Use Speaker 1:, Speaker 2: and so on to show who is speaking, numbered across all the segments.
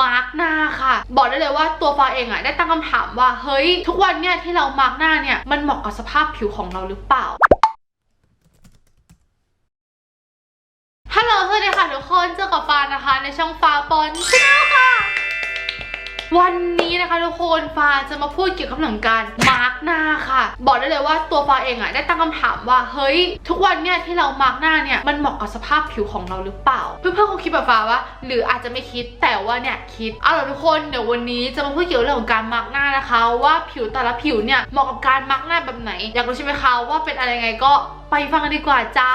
Speaker 1: มาร์กหน้าค่ะ บอกได้เลยว่าตัวฟ้าเองอะได้ตั้งคำถามว่า เฮ้ย ทุกวันเนี่ยที่เรามาร์กหน้าเนี่ยมันเหมาะกับสภาพผิวของเราหรือเปล่าฮัลโหลสวัสดีค่ะทุกคนเจอกับฟ้านะคะ ในช่องฟ้าปอนชาแนลค่ะ วันนี้นะคะทุกคนฟ้าจะมาพูดเกี่ยวกับเรื่องการมาร์กหน้าค่ะ บอกได้เลยว่าตัวฟ้าเองอะได้ตั้งคำถามว่าเฮ้ย ทุกวันเนี่ยที่เรามาร์กหน้าเนี่ยมันเหมาะกับสภาพผิวของเราหรือเปล่า เพื่อนๆคงคิดแบบฟ้าว่า หรืออาจจะไม่คิดแต่ว่าเนี่ยคิดเอาล่ะทุกคนเดี๋ยววันนี้จะมาพูดเกี่ยวกับเรื่องของการมาร์กหน้านะคะ ว่าผิวแต่ละผิวเนี่ยเหมาะกับการมาร์กหน้าแบบไหน อยากรู้ใช่ไหมคะว่าเป็นอะไรไงก็ไปฟังกันดีกว่าจ้า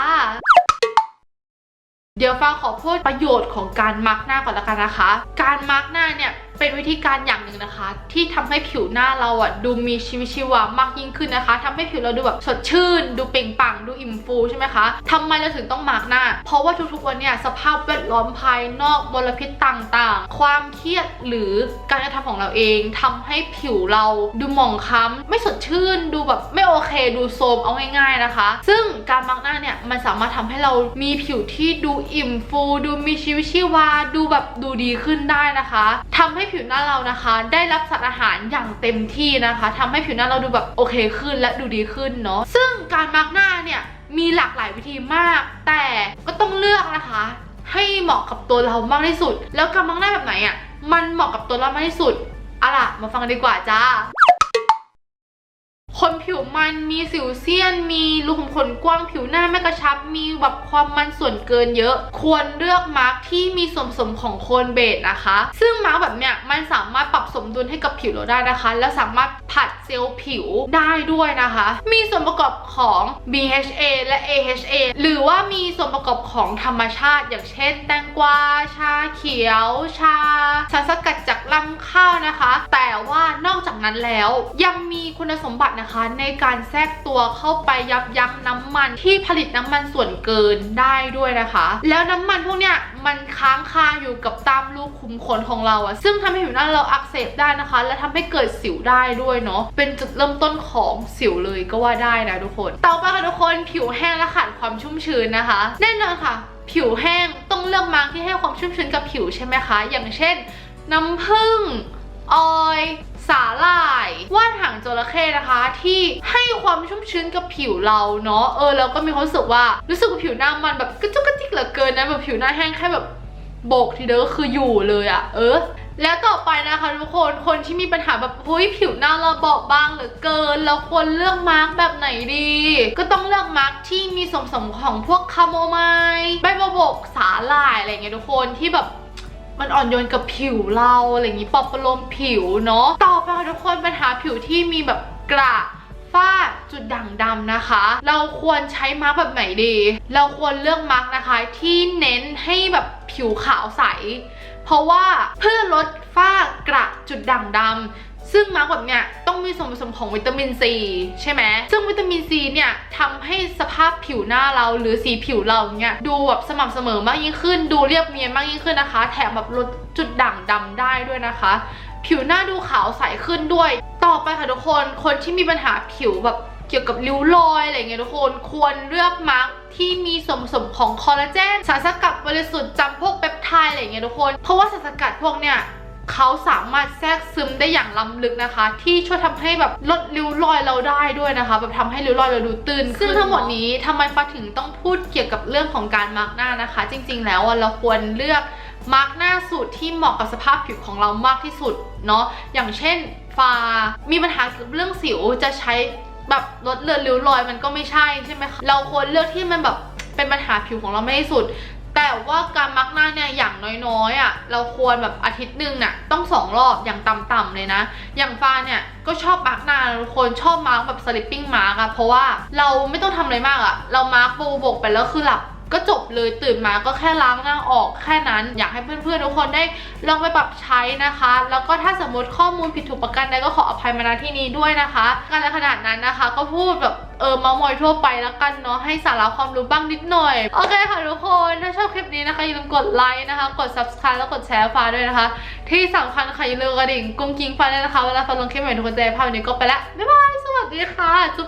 Speaker 1: เดี๋ยวฟ้าขอพูดประโยชน์ของการมาร์กหน้าก่อนละกันนะคะ การมาร์กหน้าเนี่ย เป็นวิธีการอย่างหนึ่งนะคะ ที่ทำให้ผิวหน้าเราอะดูมีชีวิตชีวามากยิ่งขึ้นนะคะทำให้ผิวเราดูแบบสดชื่น ดูเปล่งปลั่งดูอิ่มฟูใช่ไหมคะทำไมเราถึงต้องมาร์กหน้า เพราะว่าทุกๆวันเนี่ยสภาพแวดล้อมภายนอกมลพิษต่างๆ ความเครียดหรือการกระทำของเราเองทำให้ผิวเราดูหมองคล้ำไม่สดชื่น ดูแบบไม่โอเคดูโทรมเอาง่ายๆนะคะ ซึ่งการมาร์กหน้าเนี่ยมันสามารถทำให้เรามีผิวที่ดูอิ่มฟู ดูมีชีวิตชีวาดูแบบดูดีขึ้นได้นะคะทำให้ผิวหน้าเรานะคะ ได้รับสารอาหารอย่างเต็มที่นะคะทำให้ผิวหน้าเราดูแบบโอเคขึ้นและดูดีขึ้นเนาะซึ่งการมาร์กหน้าเนี่ยมีหลากหลายวิธีมาก แต่ก็ต้องเลือกนะคะ ให้เหมาะกับตัวเรามากที่สุด แล้วการมาร์กหน้าแบบไหนอะ่ะมันเหมาะกับตัวเรามากที่สุดอะล่ะมาฟังกันดีกว่าจ้า คนผิวมันมีสิวเซียน มีรูขุมขนกว้างผิวหน้าไม่กระชับ มีแบบความมันส่วนเกินเยอะ ควรเลือกมาร์กที่มีส่วนผสมของโคนเบสนะคะ ซึ่งมาร์กแบบเนี้ยมันสามารถปรับสมดุลให้กับผิวเราได้นะคะ และสามารถผัดเซลล์ผิวได้ด้วยนะคะ มีส่วนประกอบของ BHA และ AHA หรือว่ามีส่วนประกอบของธรรมชาติ อย่างเช่น แตงกวาชาเขียว ชาสารสกัดจากลำข้าวนะคะ แต่ว่านอกจากนั้นแล้วยังมีคุณสมบัตินะคะ ในการแทรกตัวเข้าไปยับยั้งน้ำมันที่ผลิตน้ำมันส่วนเกินได้ด้วยนะคะ แล้วน้ำมันพวกเนี้ยมันค้างคาอยู่กับตามรูขุมขนของเราอะซึ่งทำให้ผิวหน้าเราอักเสบได้นะคะ และทำให้เกิดสิวได้ด้วยเนาะเป็นจุดเริ่มต้นของสิวเลยก็ว่าได้นะทุกคน ต่อไปค่ะทุกคนผิวแห้งและขาดความชุ่มชื้นนะคะ แน่นอนค่ะ ผิวแห้งต้องเลือกมาร์กที่ให้ความชุ่มชื้นกับผิวใช่ไหมคะ อย่างเช่น น้ำผึ้ง ออยสาหร่ายว่านหางจระเข้นะคะ ที่ให้ความชุ่มชื้นกับผิวเราเนาะเออเราก็มีความรู้สึกว่ารู้สึกว่าผิวหน้ามันแบบกระจุกกระจิกเหลือเกินนะแบบผิวหน้าแห้งแค่แบบโบกทีเดียวก็คืออยู่เลยอะเออแล้วต่อไปนะคะทุกคนคนที่มีปัญหาแบบเฮ้ยผิวหน้าเราบอบบางเหลือเกิน เราควรเลือกมาร์กแบบไหนดี ก็ต้องเลือกมาร์กที่มีส่วนผสมของพวกคาโมไมล์ใบบัวบกสาหร่ายอะไรเงี้ยทุกคนที่แบบ มันอ่อนโยนกับผิวเราอะไรอย่างนี้ปลอบประโลมผิวเนาะต่อไปค่ะทุกคนปัญหาผิวที่มีแบบกระฝ้าจุดด่างดำนะคะ เราควรใช้มาร์กแบบไหนดี เราควรเลือกมาร์กนะคะที่เน้นให้แบบผิวขาวใส เพราะว่าเพื่อลดฝ้ากระจุดด่างดำ ซึ่งมาร์กแบบเนี้ยต้องมีส่วนผสมของวิตามินซีใช่ไหมซึ่งวิตามินซีเนี่ยทำให้สภาพผิวหน้าเราหรือสีผิวเราเนี่ยดูแบบสม่ำเสมอมากยิ่งขึ้น ดูเรียบเนียนมากยิ่งขึ้นนะคะ แถมแบบลดจุดด่างดำได้ด้วยนะคะ ผิวหน้าดูขาวใสขึ้นด้วย ต่อไปค่ะทุกคนคนที่มีปัญหาผิวแบบเกี่ยวกับริ้วรอยอะไรเงี้ยทุกคนควรเลือกมาร์กที่มีส่วนผสมของคอลลาเจนสารสกัดบริสุทธิ์จำพวกเปปไทด์อะไรเงี้ยทุกคนเพราะว่าสารสกัดพวกเนี้ย เขาสามารถแทรกซึมได้อย่างล้ำลึกนะคะ ที่ช่วยทำให้แบบลดริ้วรอยเราได้ด้วยนะคะแบบทำให้ริ้วรอยเราดูตื้นขึ้นซึ่งทั้งหมดนี้ทำไมฟ้าถึงต้องพูดเกี่ยวกับเรื่องของการมาร์กหน้านะคะ จริง ๆ แล้วอะเราควรเลือกมาร์กหน้าสูตรที่เหมาะกับสภาพผิวของเรามากที่สุดเนาะอย่างเช่นฟ้ามีปัญหาเกี่ยวกับเรื่องสิวจะใช้แบบลดเลือนริ้วรอยมันก็ไม่ใช่ใช่ไหมคะเราควรเลือกที่มันแบบเป็นปัญหาผิวของเราไม่ที่สุด แต่ว่าการมาร์กหน้าเนี่ยอย่างน้อยๆอะเราควรแบบอาทิตย์หนึ่งน่ะต้องสองรอบอย่างต่ำๆเลยนะ อย่างฟ้าเนี่ยก็ชอบมาร์กหน้าทุกคนชอบมาร์กแบบสลิปปิ้งมาร์กอะเพราะว่าเราไม่ต้องทำอะไรมากอะเรามาร์กโบว์บกไปแล้วคือหลับก็จบเลยตื่นมาก็แค่ล้างหน้าออกแค่นั้นอยากให้เพื่อนๆทุกคนได้ลองไปปรับใช้นะคะ แล้วก็ถ้าสมมติข้อมูลผิดถูกประกันใดก็ขออภัยมาณที่นี้ด้วยนะคะการขนาดนั้นนะคะ ก็พูดแบบ เออมามอยทั่วไปแล้วกันเนาะให้สาระความรู้บ้างนิดหน่อย โอเคค่ะทุกคนถ้าชอบคลิปนี้นะคะอย่าลืมกดไลค์นะคะ กด subscribe แล้วกดแชร์ฟ้าด้วยนะคะ ที่สำคัญค่ะอย่าลืมกระดิ่งกุ้งกิ้งฟ้าด้วยนะคะเวลาฟ้าลงคลิปใหม่ทุกคนจะได้ภาพวันนี้ก็ไปละบ๊ายบายสวัสดีค่ะจุ๊บ